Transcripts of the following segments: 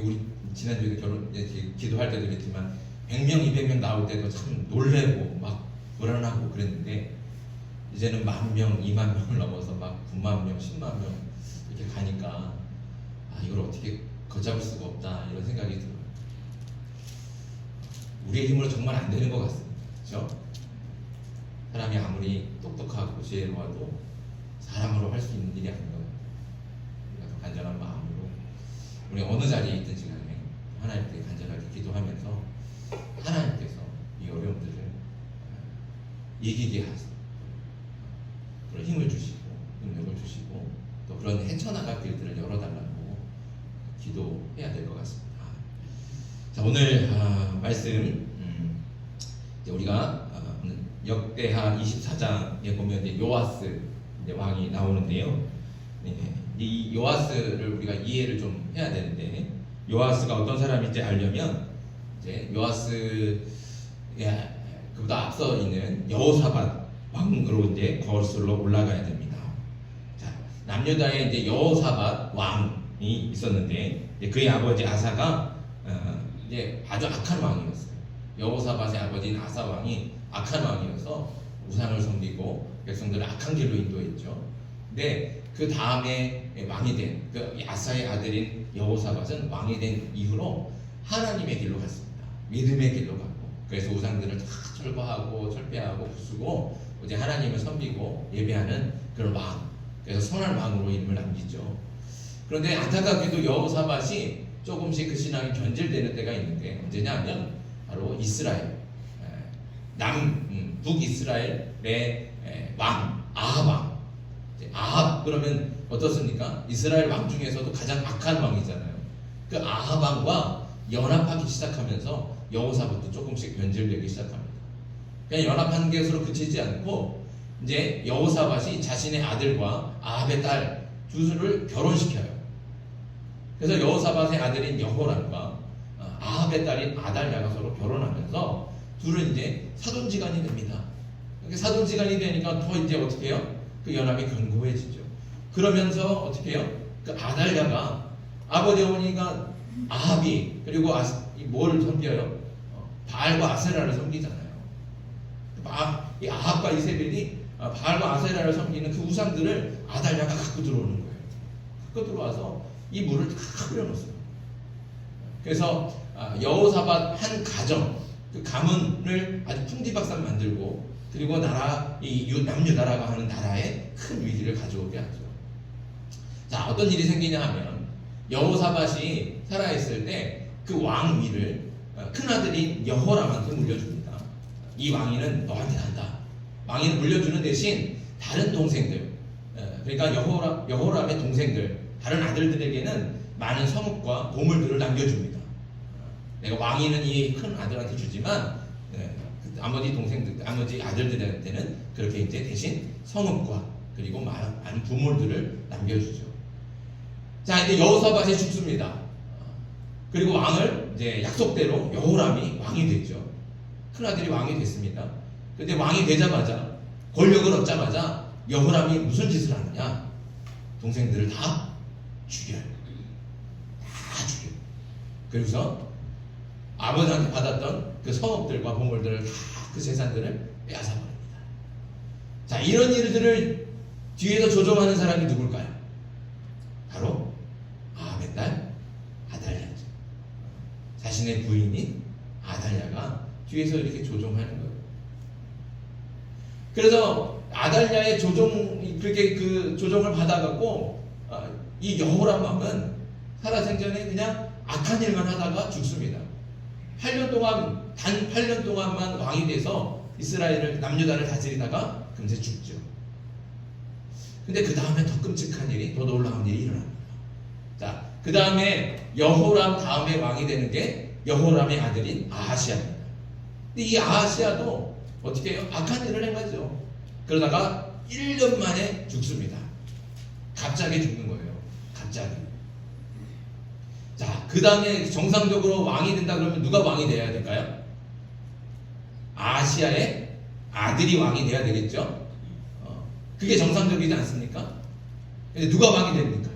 우리 지난주에 결혼 기도할 때도 그랬지만 100명, 200명 나올 때도 참 놀래고 막 불안하고 그랬는데 이제는 만 명, 2만 명을 넘어서 막 9만 명, 10만 명 이렇게 가니까 아 이걸 어떻게 걷잡을 수가 없다 이런 생각이 들어요. 우리의 힘으로 정말 안 되는 것 같습니다. 그렇죠? 사람이 아무리 똑똑하고 지혜로워도 사람으로 할 수 있는 일이 아닌 것 같아요. 간절한 마음으로 우리 어느 자리에 있든지 간에 하나님께 간절하게 기도하면서 하나님께서 이 어려움들을 어, 이기게 하세요. 그런 힘을 주시고 능력을 주시고 또 그런 헤쳐나갈 길들을 열어달라고 기도해야 될 것 같습니다. 자 오늘 아, 말씀 음, 우리가 아, 역대하 24장에 보면 이제 요아스 이제 왕이 나오는데요. 네, 이 요아스를 우리가 이해를 좀 해야 되는데 요아스가 어떤 사람인지 알려면 이제 요아스 야, 그보다 앞서 있는 여호사밧 왕으로 이제 거슬러 올라가야 됩니다. 자 남유다에 이제 여호사밧 왕이 있었는데 그의 아버지 아사가 어, 이제 아주 악한 왕이었어요. 여호사밧의 아버지인 아사 왕이 악한 왕이어서 우상을 섬기고 백성들을 악한 길로 인도했죠. 근데 그 다음에 왕이 된그 아사의 아들인 여호사밧은 왕이 된 이후로 하나님의 길로 갔습니다. 믿음의 길로 갔고 그래서 우상들을 다 철거하고 철폐하고 부수고 이제 하나님을 섬기고 예배하는 그런 왕. 그래서 선한 왕으로 이름을 남기죠. 그런데 안타깝게도 여호사밧이 조금씩 그 신앙이 변질되는 때가 있는데 언제냐면 바로 이스라엘 에, 남 음, 북이스라엘의 에, 왕 아합 왕 이제 아합 그러면 어떻습니까? 이스라엘 왕 중에서도 가장 악한 왕이잖아요. 그 아합 왕과 연합하기 시작하면서 여호사밧도 조금씩 변질되기 시작합니다. 그냥 연합한 것으로 그치지 않고 이제 여호사밧이 자신의 아들과 아합의 딸 두수를 결혼시켜요. 그래서 여호사밧의 아들인 여호람과 어, 아합의 딸인 아달랴가 서로 결혼하면서 둘은 이제 사돈지간이 됩니다. 사돈지간이 되니까 더 이제 어떻게 해요? 그 연합이 견고해지죠. 그러면서 어떻게 해요? 그 아달랴가 아버지 어머니가 아합이 그리고 아, 뭐를 섬겨요? 어, 바알과 아세라를 섬기잖아요. 아, 이 아합과 이세벨이 아, 바알과 아세라를 섬기는 그 우상들을 아달랴가 갖고 들어오는 거예요. 갖고 들어와서 이 물을 다 끓여놓습니다. 그래서 아, 여호사밧 한 가정 그 가문을 아주 풍지박산 만들고 그리고 나라 이 유- 남유나라가 하는 나라에 큰 위기를 가져오게 하죠. 자 어떤 일이 생기냐 하면 여호사밧이 살아있을 때 그 왕위를 어, 큰 아들인 여호람한테 물려줍니다. 이 왕위는 너한테 난다. 왕위를 물려주는 대신 다른 동생들 어, 그러니까 여호람 여호람의 동생들 다른 아들들에게는 많은 성읍과 보물들을 남겨줍니다. 내가 왕위는 이 큰 아들한테 주지만 나머지 동생들, 나머지 아들들한테는 그렇게 이제 대신 성읍과 그리고 많은, 부물들을 남겨주죠. 자, 이제 여호사밧이 죽습니다. 그리고 왕을 이제 약속대로 여호람이 왕이 됐죠. 큰 아들이 왕이 됐습니다. 근데 왕이 되자마자 권력을 얻자마자 여호람이 무슨 짓을 하느냐? 동생들을 다 죽여요. 다 죽여요. 그래서 아버지한테 받았던 그 성업들과 보물들을 다 그 재산들을 빼앗아 버립니다. 자, 이런 일들을 뒤에서 조종하는 사람이 누굴까요? 바로 딸 아달랴죠. 자신의 부인인 아달랴가 뒤에서 이렇게 조종하는 거예요. 그래서 아달랴의 조종 그렇게 그 조종을 받아갖고 아, 이 여호람 왕은 살아생전에 그냥 악한 일만 하다가 죽습니다. 8년 동안 단 8년 동안만 왕이 돼서 이스라엘을 남유다를 다스리다가 금세 죽죠. 근데 그 다음에 더 끔찍한 일이 더 놀라운 일이 일어납니다. 자, 그 다음에 여호람 다음에 왕이 되는 게 여호람의 아들인 아하시아입니다. 근데 이 아하시아도 어떻게 해요? 악한 일을 행하죠. 그러다가 1년 만에 죽습니다. 갑자기 죽는 거예요. 갑자기. 그 다음에 정상적으로 왕이 된다 그러면 누가 왕이 되어야 될까요? 아시아의 아들이 왕이 되어야 되겠죠? 어, 그게 정상적이지 않습니까? 근데 누가 왕이 됩니까?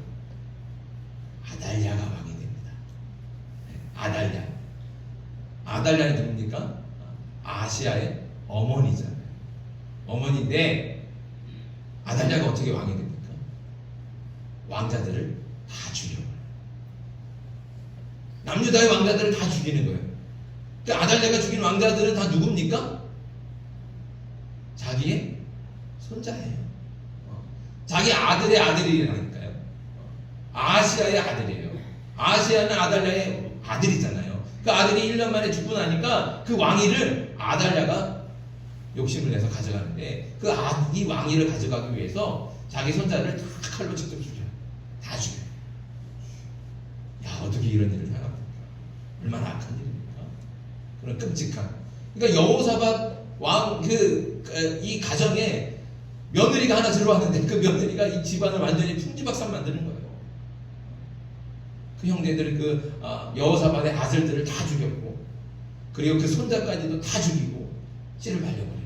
아달리아가 왕이 됩니다. 네, 아달리아. 아달리아는 누굽니까? 아시아의 어머니잖아요. 어머니인데 아달리아가 어떻게 왕이 됩니까? 왕자들을 남유다의 왕자들을 다 죽이는 거예요. 그 아달랴가 죽인 왕자들은 다 누굽니까? 자기의 손자예요. 어. 자기 아들의 아들이라니까요. 어. 아시아의 아들이에요. 아시아는 아달랴의 아들이잖아요. 그 아들이 1년 만에 죽고 나니까 그 왕위를 아달랴가 욕심을 내서 가져가는데 그 아, 이 왕위를 가져가기 위해서 자기 손자를 다 칼로 직접 죽여요. 다 죽여요. 야 어떻게 이런 일을? 얼마나 악한 일입니까? 그런 끔찍한. 그러니까 여호사밧 왕 그 이 가정에 며느리가 하나 들어왔는데 그 며느리가 이 집안을 완전히 풍지박산 만드는 거예요. 그 형제들은 그 아, 여호사밧의 아들들을 다 죽였고 그리고 그 손자까지도 다 죽이고 씨를 발려버려요.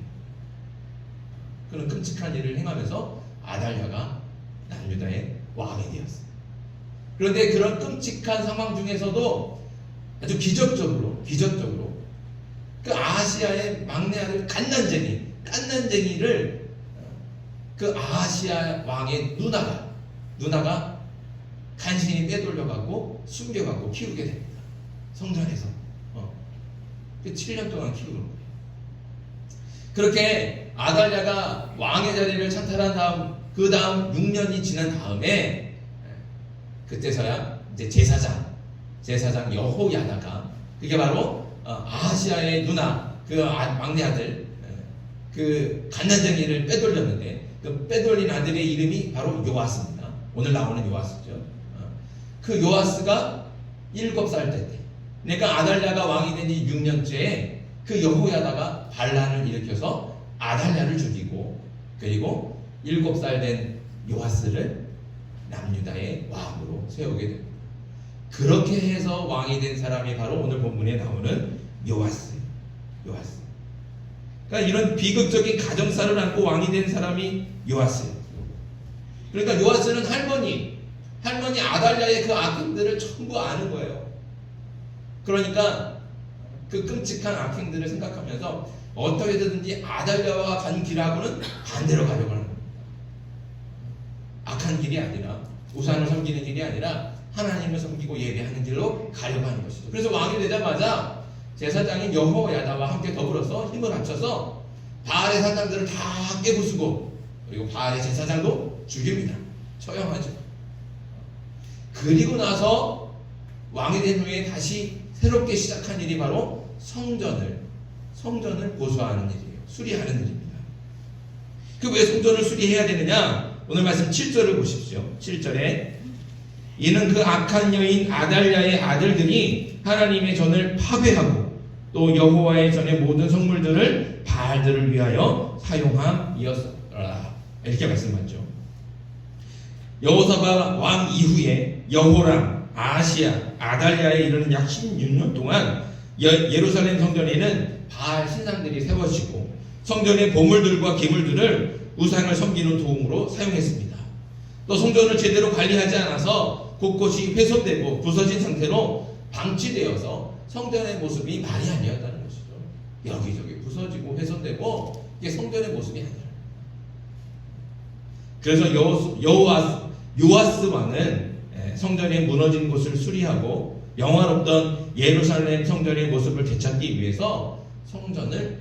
그런 끔찍한 일을 행하면서 아달랴가 남유다의 왕이 되었어요. 그런데 그런 끔찍한 상황 중에서도 아주 기적적으로 기적적으로 그 아시아의 막내 아들 깐난쟁이 깐난쟁이를 그 아시아 왕의 누나가 누나가 간신히 빼돌려갖고 숨겨갖고 키우게 됩니다. 성전에서 어. 그 7년 동안 키우는 거예요. 그렇게 아달랴가 왕의 자리를 찬탈한 다음 그 다음 6년이 지난 다음에 그때서야 이제 제사장 제사장 여호야다가 그게 바로 어, 아시아의 누나 그 아- 막내 아들 그 간난쟁이를 빼돌렸는데 그 빼돌린 아들의 이름이 바로 요아스입니다. 오늘 나오는 요아스죠. 어. 그 요아스가 7살 때 때. 그러니까 아달랴가 왕이 된 지 6년째에 그 여호야다가 반란을 일으켜서 아달랴를 죽이고 그리고 7살 된 요아스를 남유다의 왕으로 세우게 됩니다. 그렇게 해서 왕이 된 사람이 바로 오늘 본문에 나오는 요아스. 요아스. 그러니까 이런 비극적인 가정사를 안고 왕이 된 사람이 요아스. 그러니까 요아스는 할머니, 할머니 아달랴의 그 악행들을 전부 아는 거예요. 그러니까 그 끔찍한 악행들을 생각하면서 어떻게든지 아달랴와 간 길하고는 반대로 가려고 하는 겁니다. 악한 길이 아니라 우산을 섬기는 길이 아니라 하나님을 섬기고 예배하는 길로 가려고 하는 것이죠. 그래서 왕이 되자마자 제사장인 여호야다와 함께 더불어서 힘을 합쳐서 바알의 사장들을 다 깨부수고 그리고 바알의 제사장도 죽입니다. 처형하죠. 그리고 나서 왕이 된 후에 다시 새롭게 시작한 일이 바로 성전을 성전을 보수하는 일이에요. 수리하는 일입니다. 그 왜 성전을 수리해야 되느냐? 오늘 말씀 7절을 보십시오. 7절에 이는 그 악한 여인 아달랴의 아들들이 하나님의 전을 파괴하고 또 여호와의 전의 모든 성물들을 바알들을 위하여 사용함이었더라. 이렇게 말씀하죠. 여호사바 왕 이후에 여호람, 아시아, 아달랴에 이르는 약 16년 동안 예- 예루살렘 성전에는 바알 신상들이 세워지고 성전의 보물들과 기물들을 우상을 섬기는 도움으로 사용했습니다. 또 성전을 제대로 관리하지 않아서 곳곳이 훼손되고 부서진 상태로 방치되어서 성전의 모습이 말이 아니었다는 것이죠. 여기저기 부서지고 훼손되고 이게 성전의 모습이 아니라. 그래서 여, 여호와스, 요아스 왕은 예, 성전의 무너진 곳을 수리하고 영화롭던 예루살렘 성전의 모습을 되찾기 위해서 성전을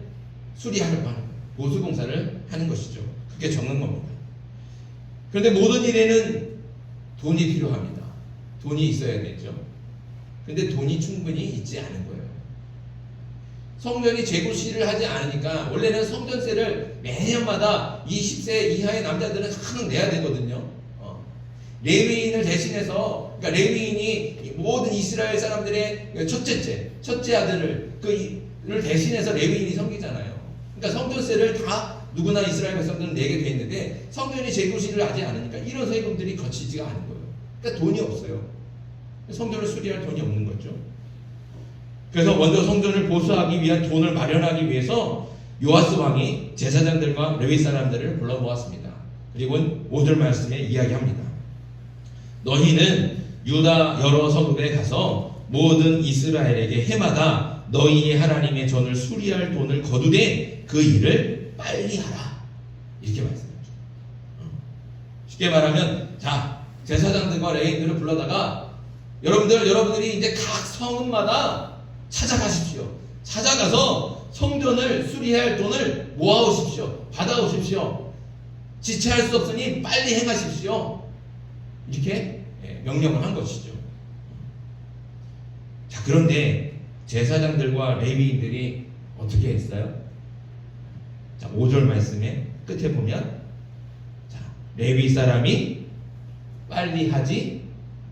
수리하려고 하는 거예요. 보수 공사를 하는 것이죠. 그게 적는 겁니다. 그런데 모든 일에는 돈이 필요합니다. 돈이 있어야 되죠. 근데 돈이 충분히 있지 않은 거예요. 성전이 재고시를 하지 않으니까 원래는 성전세를 매년마다 20세 이하의 남자들은 항상 내야 되거든요. 어. 레위인을 대신해서 그러니까 레위인이 모든 이스라엘 사람들의 첫째째, 첫째 아들을 그를 대신해서 레위인이 섬기잖아요. 그러니까 성전세를 다 누구나 이스라엘 백성들은 내게 돼 있는데 성전이 재고시를 하지 않으니까 이런 세금들이 거치지가 않은 거예요. 그러니까 돈이 없어요. 성전을 수리할 돈이 없는 거죠. 그래서 먼저 성전을 보수하기 위한 돈을 마련하기 위해서 요아스 왕이 제사장들과 레위 사람들을 불러 모았습니다. 그리고 오늘 말씀에 이야기합니다. 너희는 유다 여러 성읍에 가서 모든 이스라엘에게 해마다 너희의 하나님의 전을 수리할 돈을 거두되 그 일을 빨리 하라. 이렇게 말씀하죠. 어. 쉽게 말하면 자 제사장들과 레인들을 불러다가 여러분들 여러분들이 이제 각 성읍마다 찾아가십시오. 찾아가서 성전을 수리할 돈을 모아오십시오. 받아오십시오. 지체할 수 없으니 빨리 행하십시오. 이렇게 예, 명령을 한 것이죠. 자, 그런데 제사장들과 레위인들이 어떻게 했어요? 자, 5절 말씀에 끝에 보면 자, 레위 사람이 빨리 하지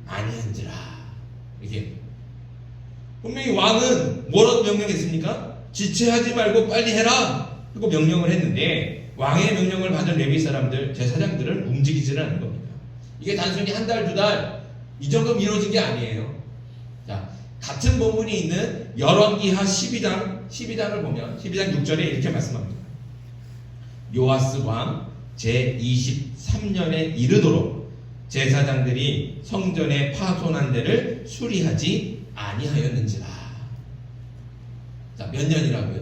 아니한지라. 이게 분명히 왕은 뭐라고 명령했습니까? 지체하지 말고 빨리 해라. 그리고 명령을 했는데 왕의 명령을 받은 레위 사람들, 제사장들은 움직이지는 않는 겁니다. 이게 단순히 한 달, 두달 이 정도 미뤄진 게 아니에요. 자, 같은 본문이 있는 열왕기하 12장 12장을 보면 12장 6절에 이렇게 말씀합니다. 요아스 왕 제23년에 이르도록 제사장들이 성전에 파손한 데를 수리하지 아니하였는지라. 자, 몇 년이라고요?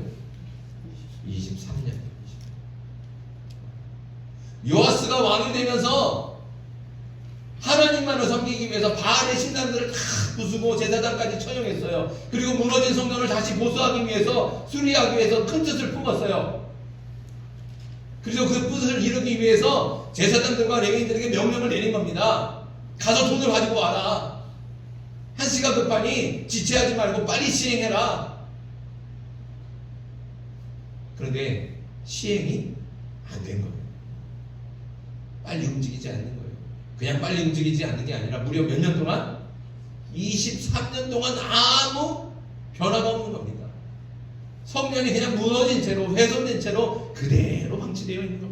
23년. 요아스가 왕이 되면서 하나님만을 섬기기 위해서 바알의 신당들을 다 부수고 제사장까지 처형했어요. 그리고 무너진 성전을 다시 보수하기 위해서 수리하기 위해서 큰 뜻을 품었어요. 그래서 그 뜻을 이루기 위해서 제사장들과 레위인들에게 명령을 내린 겁니다. 가서 돈을 가지고 와라. 한시가 급하니 지체하지 말고 빨리 시행해라. 그런데 시행이 안 된 거예요. 빨리 움직이지 않는 거예요. 그냥 빨리 움직이지 않는 게 아니라 무려 몇 년 동안? 23년 동안 아무 변화가 없는 겁니다. 성전이 그냥 무너진 채로 훼손된 채로 그대로 방치되어 있는 겁니다.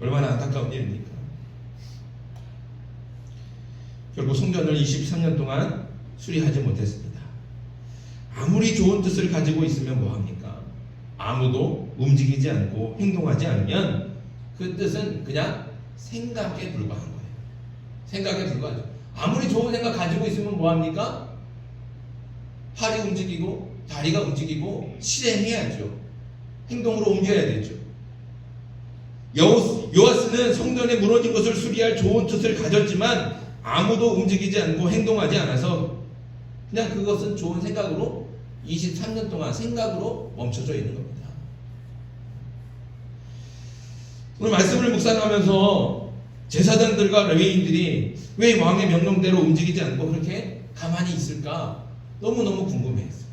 얼마나 안타까운 일입니까? 결국 성전을 23년 동안 수리하지 못했습니다. 아무리 좋은 뜻을 가지고 있으면 뭐합니까? 아무도 움직이지 않고 행동하지 않으면 그 뜻은 그냥 생각에 불과한 거예요. 생각에 불과하죠. 아무리 좋은 생각 가지고 있으면 뭐합니까? 팔이 움직이고 다리가 움직이고 실행해야죠. 행동으로 옮겨야 되죠. 요아스는 성전에 무너진 것을 수리할 좋은 뜻을 가졌지만 아무도 움직이지 않고 행동하지 않아서 그냥 그것은 좋은 생각으로 23년 동안 생각으로 멈춰져 있는 겁니다. 오늘 말씀을 묵상하면서 제사장들과 레위인들이 왜 왕의 명령대로 움직이지 않고 그렇게 가만히 있을까 너무너무 궁금해했어요.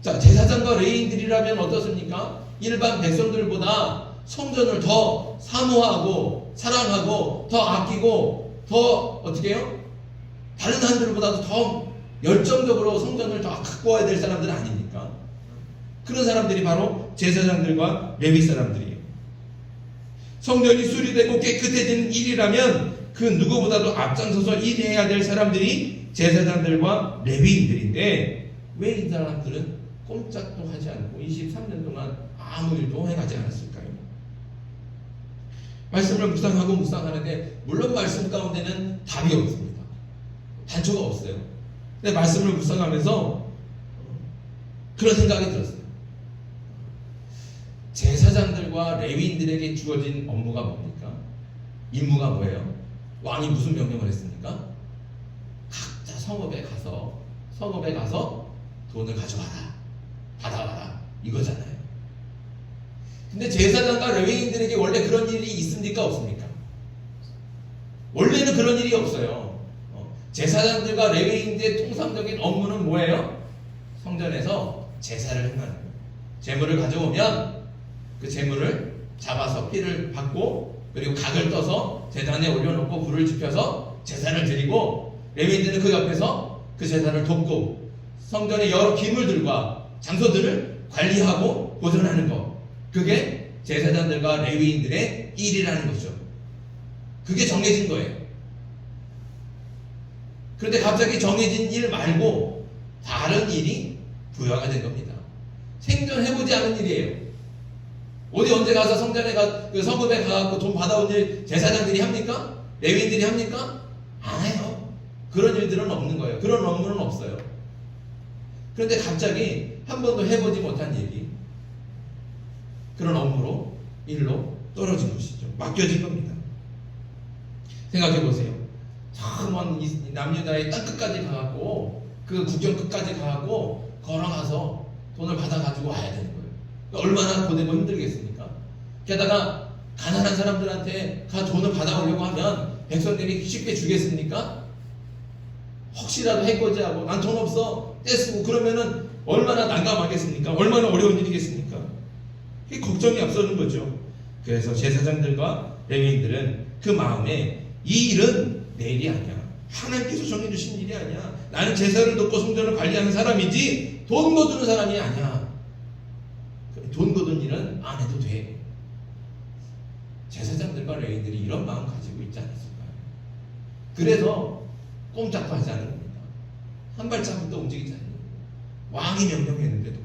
자, 제사장과 레위인들이라면 어떻습니까? 일반 백성들보다 성전을 더 사모하고 사랑하고 더 아끼고 더 어떻게 해요? 다른 사람들보다도 더 열정적으로 성전을 더 갖고 와야 될 사람들 아닙니까? 그런 사람들이 바로 제사장들과 레위 사람들이에요. 성전이 수리되고 깨끗해지는 일이라면 그 누구보다도 앞장서서 일해야 될 사람들이 제사장들과 레위인들인데 왜 이 사람들은 꼼짝도 하지 않고 23년 동안 아무 일도 행하지 않았을까요? 말씀을 묵상하고 묵상하는데 물론 말씀 가운데는 답이 없습니다. 단초가 없어요. 근데 말씀을 묵상하면서 그런 생각이 들었어요. 제사장들과 레위인들에게 주어진 업무가 뭡니까? 임무가 뭐예요? 왕이 무슨 명령을 했습니까? 각자 성읍에 가서 성읍에 가서 돈을 가져와라. 받아와라. 이거잖아요. 근데 제사장과 레위인들에게 원래 그런 일이 있습니까? 없습니까? 원래는 그런 일이 없어요. 어, 제사장들과 레위인들의 통상적인 업무는 뭐예요? 성전에서 제사를 행하는 거예요. 재물을 가져오면 그 재물을 잡아서 피를 받고 그리고 각을 떠서 제단에 올려놓고 불을 지펴서 제사를 드리고 레위인들은 그 옆에서 그 제사를 돕고 성전의 여러 기물들과 장소들을 관리하고 보존하는 것 그게 제사장들과 레위인들의 일이라는 거죠. 그게 정해진 거예요. 그런데 갑자기 정해진 일 말고 다른 일이 부여가 된 겁니다. 생존해보지 않은 일이에요. 어디 언제 가서 성전에 가, 그 성읍에 가갖고 돈 받아온 일 제사장들이 합니까? 레위인들이 합니까? 안 해요. 그런 일들은 없는 거예요. 그런 업무는 없어요. 그런데 갑자기 한 번도 해보지 못한 일이 그런 업무로 일로 떨어진 것이죠. 맡겨진 겁니다. 생각해 보세요. 저먼 남유다의 땅 끝까지 가갖고 그 국경 끝까지 가갖고 걸어가서 돈을 받아가지고 와야 되는 거예요. 얼마나 고되고 힘들겠습니까? 게다가 가난한 사람들한테 가 돈을 받아오려고 하면 백성들이 쉽게 주겠습니까? 혹시라도 해코지하고 난 돈 없어 떼쓰고 그러면은 얼마나 난감하겠습니까? 얼마나 어려운 일이겠습니까? 그게 걱정이 앞서는 거죠. 그래서 제사장들과 레위인들은 그 마음에 이 일은 내 일이 아니야. 하나님께서 정해주신 일이 아니야. 나는 제사를 돕고 성전을 관리하는 사람이지 돈 거두는 사람이 아니야. 돈 거둔 일은 안 해도 돼. 제사장들과 레위인들이 이런 마음 가지고 있지 않았을까요? 그래서 꼼짝도 하지 않은 겁니다. 한 발자국도 움직이지 않는 겁니다. 왕이 명령했는데도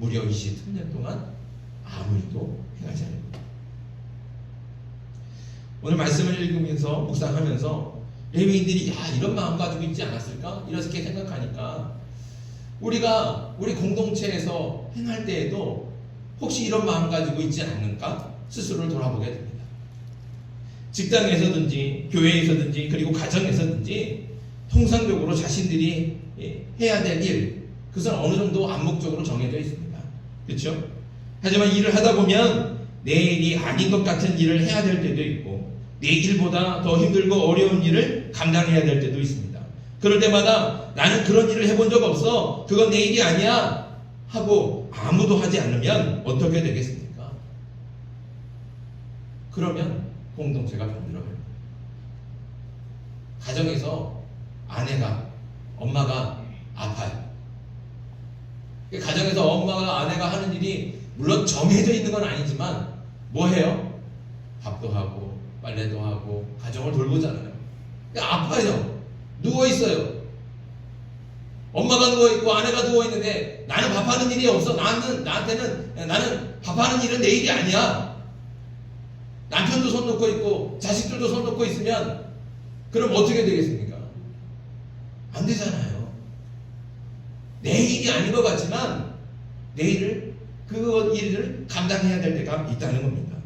무려 23년 동안 아무 일도 행하지 않은 겁니다. 오늘 말씀을 읽으면서 묵상하면서 레위인들이 야 이런 마음 가지고 있지 않았을까 이렇게 생각하니까 우리가 우리 공동체에서 행할 때에도 혹시 이런 마음 가지고 있지 않는가 스스로를 돌아보게 됩니다. 직장에서든지 교회에서든지 그리고 가정에서든지 통상적으로 자신들이 예, 해야 될 일, 그것은 어느 정도 암묵적으로 정해져 있습니다. 그렇죠? 하지만 일을 하다 보면 내 일이 아닌 것 같은 일을 해야 될 때도 있고 내 일보다 더 힘들고 어려운 일을 감당해야 될 때도 있습니다. 그럴 때마다 나는 그런 일을 해본 적 없어. 그건 내 일이 아니야. 하고 아무도 하지 않으면 어떻게 되겠습니까? 그러면 공동체가 병들어요. 가정에서 아내가 엄마가 아파요. 가정에서 엄마가 아내가 하는 일이 물론 정해져 있는 건 아니지만 뭐 해요? 밥도 하고 빨래도 하고 가정을 돌보잖아요. 아파요. 누워 있어요. 엄마가 누워 있고 아내가 누워 있는데 나는 밥하는 일이 없어. 나는 나한테는 나는 밥하는 일은 내 일이 아니야. 남편도 손 놓고 있고 자식들도 손 놓고 있으면 그럼 어떻게 되겠습니까? 안 되잖아요. 내 일이 아닌 것 같지만 내 일을 그 일을 감당해야 될 때가 있다는 겁니다.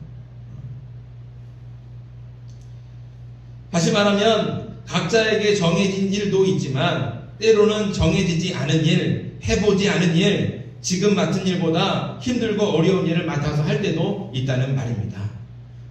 다시 말하면 각자에게 정해진 일도 있지만 때로는 정해지지 않은 일, 해보지 않은 일, 지금 맡은 일보다 힘들고 어려운 일을 맡아서 할 때도 있다는 말입니다.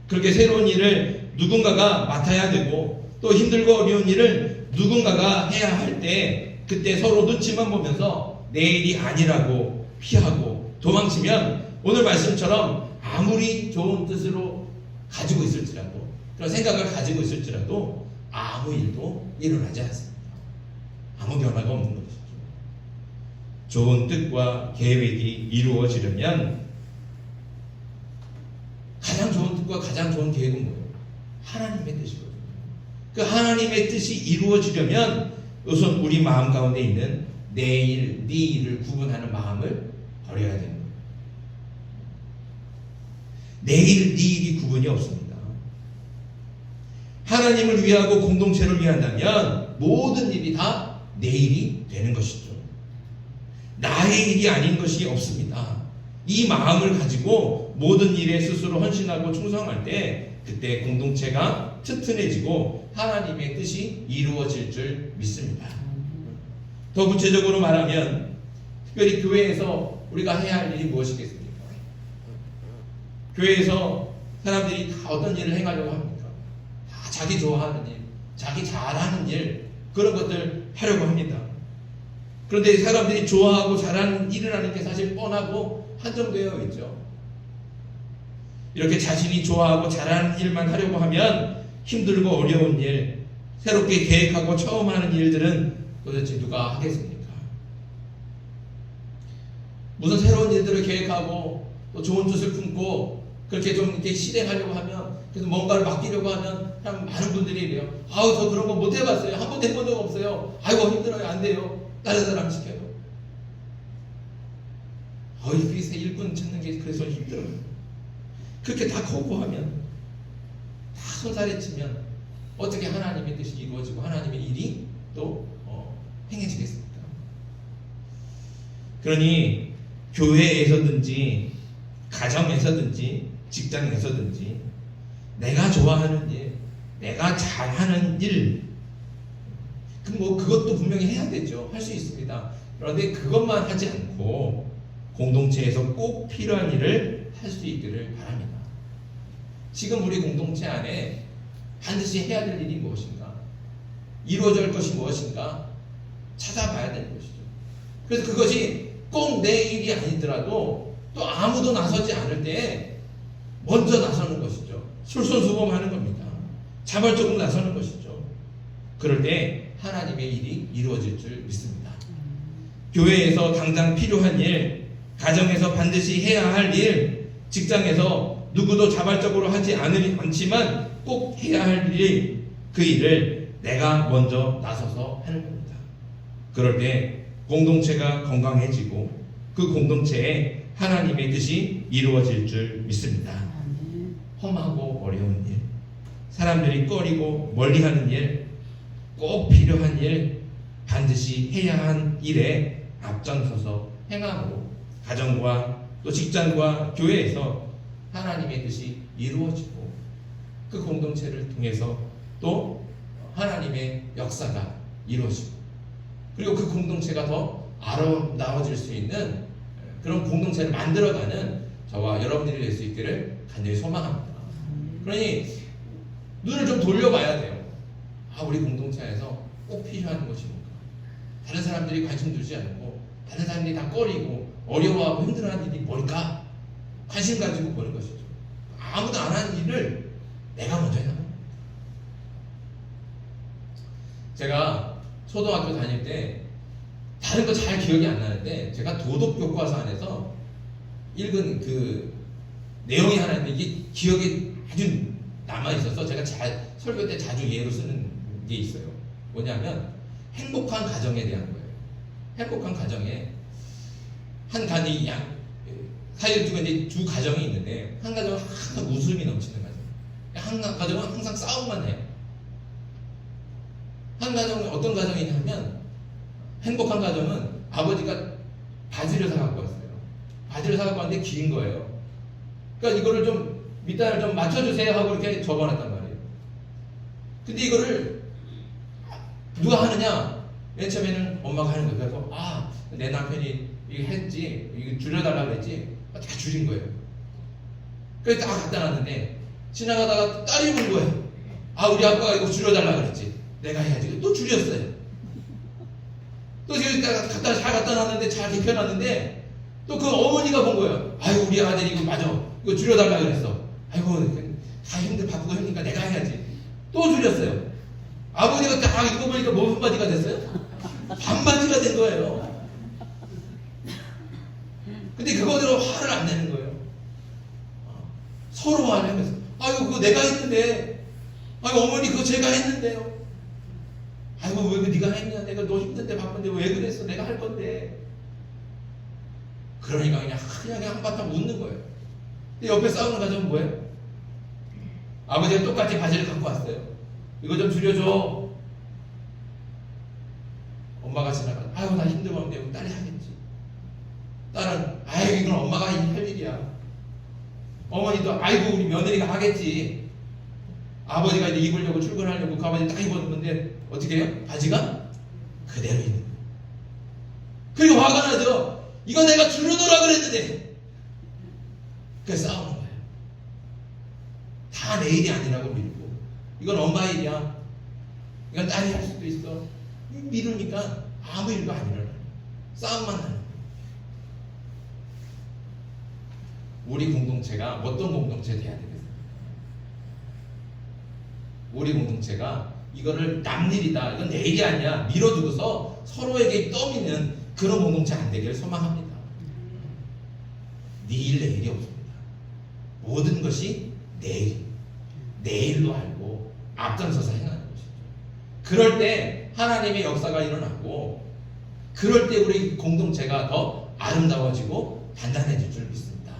그렇게 새로운 일을 누군가가 맡아야 되고 또 힘들고 어려운 일을 누군가가 해야 할 때 그때 서로 눈치만 보면서 내 일이 아니라고 피하고 도망치면 오늘 말씀처럼 아무리 좋은 뜻으로 가지고 있을지라도 그런 생각을 가지고 있을지라도 아무 일도 일어나지 않습니다. 아무 변화가 없는 것이죠. 좋은 뜻과 계획이 이루어지려면 가장 좋은 뜻과 가장 좋은 계획은 뭐예요? 하나님의 뜻이거든요. 그 하나님의 뜻이 이루어지려면 우선 우리 마음 가운데 있는 내 일, 네 일을 구분하는 마음을 버려야 되는 거예요. 내 일, 네 일이 구분이 없습니다. 하나님을 위하고 공동체를 위한다면 모든 일이 다 내 일이 되는 것이죠. 나의 일이 아닌 것이 없습니다. 이 마음을 가지고 모든 일에 스스로 헌신하고 충성할 때 그때 공동체가 튼튼해지고 하나님의 뜻이 이루어질 줄 믿습니다. 더 구체적으로 말하면 특별히 교회에서 우리가 해야 할 일이 무엇이겠습니까? 교회에서 사람들이 다 어떤 일을 행하려고 합니까? 다 자기 좋아하는 일, 자기 잘하는 일 그런 것들 하려고 합니다. 그런데 사람들이 좋아하고 잘하는 일을 하는 게 사실 뻔하고 한정되어 있죠. 이렇게 자신이 좋아하고 잘하는 일만 하려고 하면 힘들고 어려운 일, 새롭게 계획하고 처음 하는 일들은 도대체 누가 하겠습니까? 무슨 새로운 일들을 계획하고 또 좋은 뜻을 품고 그렇게 좀 이렇게 실행하려고 하면 그래서 뭔가를 맡기려고 하면 참 많은 분들이 이래요. 아우 저 그런 거 못 해봤어요. 한 번도 해본 적 없어요. 아이고 힘들어요. 안 돼요. 다른 사람 시켜요. 어이 그래서 일꾼 찾는 게 그래서 힘들어요. 그렇게 다 거부하면 다 손살에 치면 어떻게 하나님의 뜻이 이루어지고 하나님의 일이 또 어, 행해지겠습니까? 그러니 교회에서든지 가정에서든지 직장에서든지 내가 좋아하는 일, 내가 잘하는 일, 그뭐 그것도 분명히 해야 되죠. 할 수 있습니다. 그런데 그것만 하지 않고 공동체에서 꼭 필요한 일을 할 수 있기를 바랍니다. 지금 우리 공동체 안에 반드시 해야 될 일이 무엇인가? 이루어질 것이 무엇인가? 찾아봐야 되는 것이죠. 그래서 그것이 꼭 내 일이 아니더라도 또 아무도 나서지 않을 때 먼저 나서는 것이죠. 솔선수범하는 겁니다. 자발적으로 나서는 것이죠. 그럴 때 하나님의 일이 이루어질 줄 믿습니다. 교회에서 당장 필요한 일, 가정에서 반드시 해야 할 일, 직장에서 누구도 자발적으로 하지 않으, 않지만 꼭 해야 할 일, 그 일을 내가 먼저 나서서. 그럴 때 공동체가 건강해지고 그 공동체에 하나님의 뜻이 이루어질 줄 믿습니다. 험하고 어려운 일, 사람들이 꺼리고 멀리하는 일, 꼭 필요한 일, 반드시 해야 한 일에 앞장서서 행함으로 가정과 또 직장과 교회에서 하나님의 뜻이 이루어지고 그 공동체를 통해서 또 하나님의 역사가 이루어지고 그리고 그 공동체가 더 아름다워질 수 있는 그런 공동체를 만들어가는 저와 여러분들이 될 수 있기를 간절히 소망합니다. 그러니 눈을 좀 돌려봐야 돼요. 아, 우리 공동체에서 꼭 필요한 것이 뭔가. 다른 사람들이 관심 두지 않고, 다른 사람들이 다 꺼리고, 어려워하고 힘들어하는 일이 뭘까? 관심 가지고 보는 것이죠. 아무도 안 하는 일을 내가 먼저 해야. 제가 초등학교 다닐 때, 다른 거 잘 기억이 안 나는데, 제가 도덕 교과서 안에서 읽은 그 내용이 하나 있는데, 이게 기억에 아주 남아 있어서 제가 자, 설교 때 자주 예로 쓰는 게 있어요. 뭐냐면 행복한 가정에 대한 거예요. 행복한 가정에 한 가정이 양 사이를 두고 이제 두 가정이 있는데 한 가정은 항상 웃음이 넘치는 가정. 한 가정은 항상 싸움만 해요. 한 가정은 어떤 가정이냐면 행복한 가정은 아버지가 바지를 사갖고 왔어요. 바지를 사갖고 왔는데 긴 거예요. 그러니까 이거를 좀 밑단을 좀 맞춰주세요 하고 이렇게 적어놨단 말이에요. 근데 이거를 누가 하느냐? 맨 처음에는 엄마가 하는 거예요. 그래서 아, 내 남편이 이거 했지, 이거 줄여달라 그랬지. 다 줄인 거예요. 그래서 딱 갖다 놨는데 지나가다가 딸이 문 거예요. 아, 우리 아빠가 이거 줄여달라 그랬지. 내가 해야지. 또 줄였어요. 또 지금 갖다 잘 갖다 놨는데 잘 입혀놨는데 또 그 어머니가 본 거예요. 아유 우리 아들이 이거 맞아. 이거 줄여달라 그랬어. 아이고 다 힘들 바쁘고 하니까 내가 해야지. 또 줄였어요. 아버지가 딱 이거 보니까 무슨 바지가 됐어요? 반바지가 된 거예요. 근데 그거대로 화를 안 내는 거예요. 어, 서로 화를 내면서 아이고 그거 내가 했는데 아이고 어머니 그거 제가 했는데요. 아이고 왜그 네가 했냐? 내가 너 힘든데 바쁜데 왜 그랬어? 내가 할 건데. 그러니까 그냥 그냥 한바탕 웃는 거예요. 근데 옆에 싸우는 가정은 뭐예요? 아버지가 똑같이 바지를 갖고 왔어요. 이거 좀 줄여줘. 엄마가 지나가. 아유 나 힘들어 하는데 딸이 하겠지. 딸은 아유 이건 엄마가 할 일이야. 어머니도 아이고 우리 며느리가 하겠지. 아버지가 이제 입으려고 출근하려고 그 아버지 딱 입었는데 어떻게 해요? 바지가 그대로 있는 거예요. 그리고 화가 나죠. 이거 내가 줄여놓으라 그랬는데. 그래서 싸우는 거예요. 다 내 일이 아니라고 미루고. 이건 엄마 일이야. 이건 딸이 할 수도 있어. 미루니까 아무 일도 안 일어나요. 싸움만 하는 거예요. 우리 공동체가 어떤 공동체 돼야 되겠어요? 우리 공동체가 이거를 남 일이다. 이건 내 일이 아니야. 밀어두고서 서로에게 떠미는 그런 공동체 안 되기를 소망합니다. 네 일, 내 일이 없습니다. 모든 것이 내 일. 내 일로 알고 앞장서서 행하는 것이죠. 그럴 때 하나님의 역사가 일어나고 그럴 때 우리 공동체가 더 아름다워지고 단단해질 줄 믿습니다.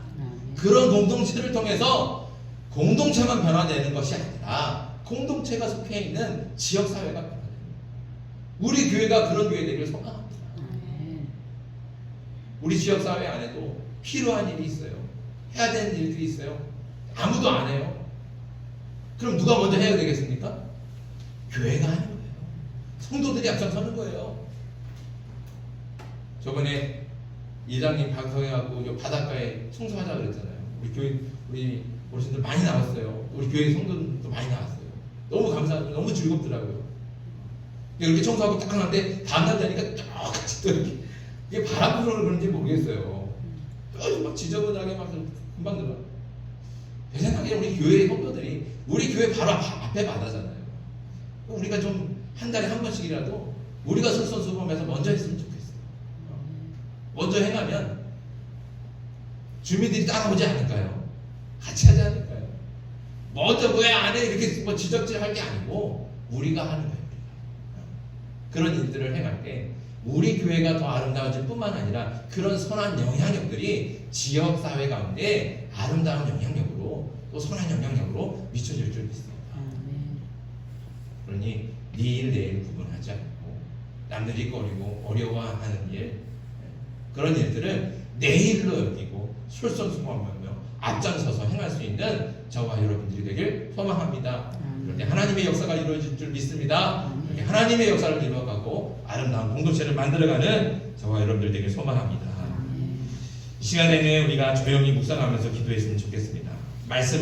그런 공동체를 통해서 공동체만 변화되는 것이 아니라 공동체가 속해 있는 지역 사회가 변화됩니다. 우리 교회가 그런 교회 되기를 소망합니다. 우리 지역 사회 안에도 필요한 일이 있어요. 해야 되는 일들이 있어요. 아무도 안 해요. 그럼 누가 먼저 해야 되겠습니까? 교회가 하는 거예요. 성도들이 앞장서는 거예요. 저번에 이장님 방송해갖고 요 바닷가에 청소하자 그랬잖아요. 우리 교회 우리 어르신들 많이 나왔어요. 우리 교회 성도들도 많이 나왔어요. 너무 감사하고 너무 즐겁더라고요. 이렇게 청소하고 딱 하는데 다음날 되니까 똑같이 또 이렇게 이게 바람 불어서 그런지 모르겠어요. 또막 지저분하게 막 금방 들어. 제 생각에 우리 교회 성도들이 우리 교회 바로 앞- 앞에 바다잖아요. 우리가 좀 한 달에 한 번씩이라도 우리가 솔선수범해서 먼저 했으면 좋겠어요. 먼저 행하면 주민들이 따라오지 않을까요? 같이 하지 않을까요? 먼저 왜안 해? 이렇게 뭐 지적질 할 게 아니고 우리가 하는 거예요. 그런 일들을 행할 때 우리 교회가 더 아름다워질 뿐만 아니라 그런 선한 영향력들이 지역 사회 가운데 아름다운 영향력으로 또 선한 영향력으로 미쳐질 줄 믿습니다. 그러니 니일 내일 구분하지 않고 남들이 꺼리고 어려워하는 일 그런 일들을 내일로 여기고 솔선수범하며 앞장서서 행할 수 있는 저와 여러분들이 되길 소망합니다. 그런데 하나님의 역사가 이루어질 줄 믿습니다. 그렇게 하나님의 역사를 이루어가고 아름다운 공동체를 만들어가는 저와 여러분들 되길 소망합니다. 이 시간에는 우리가 조용히 묵상하면서 기도했으면 좋겠습니다. 말씀